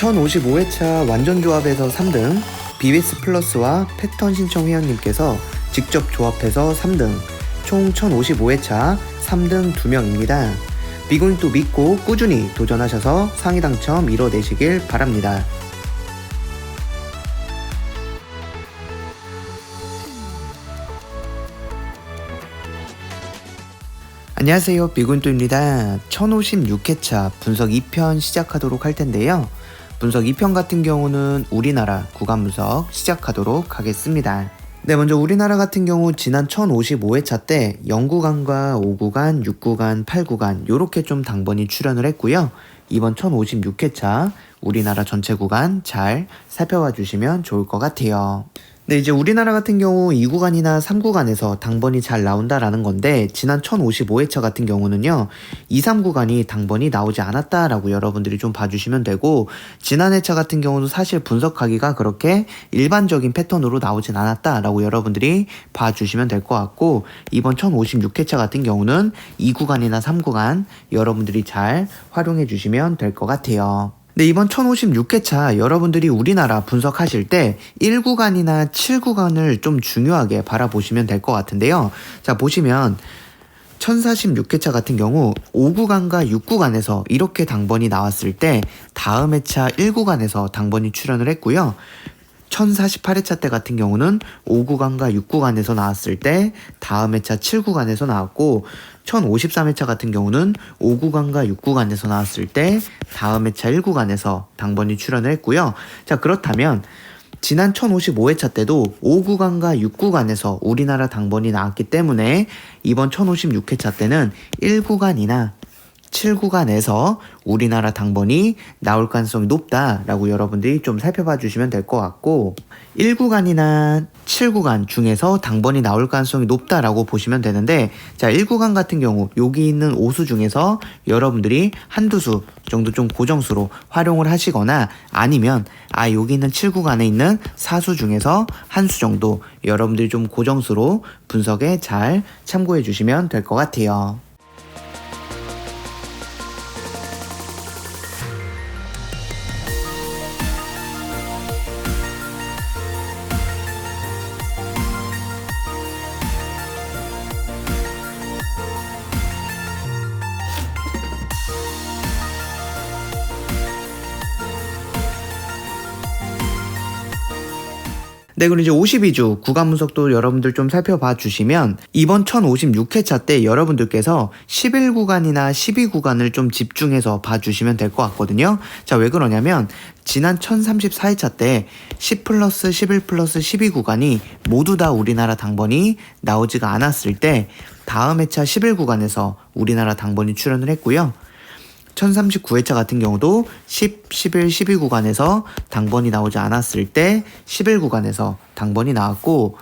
1055회차 완전 조합에서 3등, BBS 플러스와 패턴 신청 회원님께서 직접 조합해서 3등, 총 1055회차 3등 2명입니다. 비고인 또 믿고 꾸준히 도전하셔서 상위 당첨 이뤄내시길 바랍니다. 안녕하세요. 비군또입니다. 1056회차 분석 2편 시작하도록 할 텐데요. 분석 2편 같은 경우는 우리나라 구간 분석 시작하도록 하겠습니다. 네, 먼저 우리나라 같은 경우 지난 1055회차 때 0구간과 5구간, 6구간, 8구간 요렇게 좀 당번이 출연을 했고요. 이번 1056회차 우리나라 전체 구간 잘 살펴봐 주시면 좋을 것 같아요. 네, 이제 우리나라 같은 경우 2구간이나 3구간에서 당번이 잘 나온다라는 건데, 지난 1055회차 같은 경우는요, 2, 3구간이 당번이 나오지 않았다라고 여러분들이 좀 봐주시면 되고, 지난 회차 같은 경우도 사실 분석하기가 그렇게 일반적인 패턴으로 나오진 않았다라고 여러분들이 봐주시면 될 것 같고, 이번 1056회차 같은 경우는 2구간이나 3구간 여러분들이 잘 활용해 주시면 될 것 같아요. 네, 이번 1056회차 여러분들이 우리나라 분석하실 때 1구간이나 7구간을 좀 중요하게 바라보시면 될 것 같은데요. 자, 보시면 1046회차 같은 경우 5구간과 6구간에서 이렇게 당번이 나왔을 때 다음 회차 1구간에서 당번이 출연을 했고요. 1048회차 때 같은 경우는 5구간과 6구간에서 나왔을 때 다음 회차 7구간에서 나왔고 1053회차 같은 경우는 5구간과 6구간에서 나왔을 때 다음 회차 1구간에서 당번이 출연을 했고요. 자 그렇다면 지난 1055회차 때도 5구간과 6구간에서 우리나라 당번이 나왔기 때문에 이번 1056회차 때는 1구간이나 7구간에서 우리나라 당번이 나올 가능성이 높다라고 여러분들이 좀 살펴봐 주시면 될 것 같고 1구간이나 7구간 중에서 당번이 나올 가능성이 높다라고 보시면 되는데 자 1구간 같은 경우 여기 있는 오수 중에서 여러분들이 한두 수 정도 좀 고정수로 활용을 하시거나 아니면 아 여기 있는 7구간에 있는 사수 중에서 한 수 정도 여러분들이 좀 고정수로 분석에 잘 참고해 주시면 될 것 같아요. 네, 그리고 이제 52주 구간 분석도 여러분들 좀 살펴봐 주시면 이번 1056회차 때 여러분들께서 11구간이나 12구간을 좀 집중해서 봐 주시면 될 것 같거든요. 자, 왜 그러냐면 지난 1034회차 때 10 플러스 11 플러스 12 구간이 모두 다 우리나라 당번이 나오지가 않았을 때 다음 회차 11 구간에서 우리나라 당번이 출연을 했고요. 1039회차 같은 경우도 10, 11, 12 구간에서 당번이 나오지 않았을 때 11 구간에서 당번이 나왔고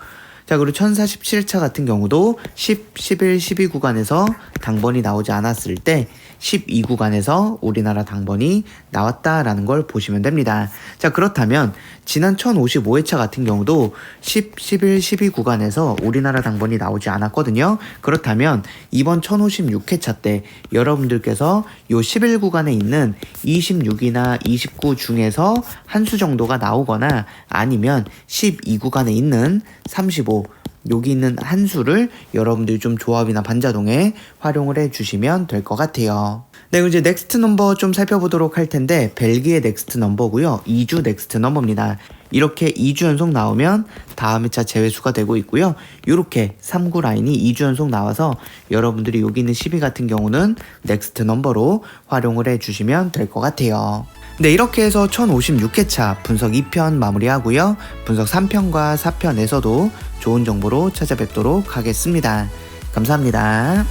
자 그리고 1047차 같은 경우도 10, 11, 12 구간에서 당번이 나오지 않았을 때 12구간에서 우리나라 당번이 나왔다라는 걸 보시면 됩니다. 자, 그렇다면 지난 1055회차 같은 경우도 10, 11, 12구간에서 우리나라 당번이 나오지 않았거든요. 그렇다면 이번 1056회차 때 여러분들께서 요 11구간에 있는 26이나 29 중에서 한 수 정도가 나오거나 아니면 12구간에 있는 35 여기 있는 한 수를 여러분들이 좀 조합이나 반자동에 활용을 해 주시면 될 것 같아요. 네, 이제 넥스트 넘버 좀 살펴보도록 할 텐데 벨기에 넥스트 넘버고요. 2주 넥스트 넘버입니다. 이렇게 2주 연속 나오면 다음 회차 제외수가 되고 있고요. 이렇게 3구 라인이 2주 연속 나와서 여러분들이 여기 있는 12 같은 경우는 넥스트 넘버로 활용을 해 주시면 될 것 같아요. 네, 이렇게 해서 1056회차 분석 2편 마무리하고요. 분석 3편과 4편에서도 좋은 정보로 찾아뵙도록 하겠습니다. 감사합니다.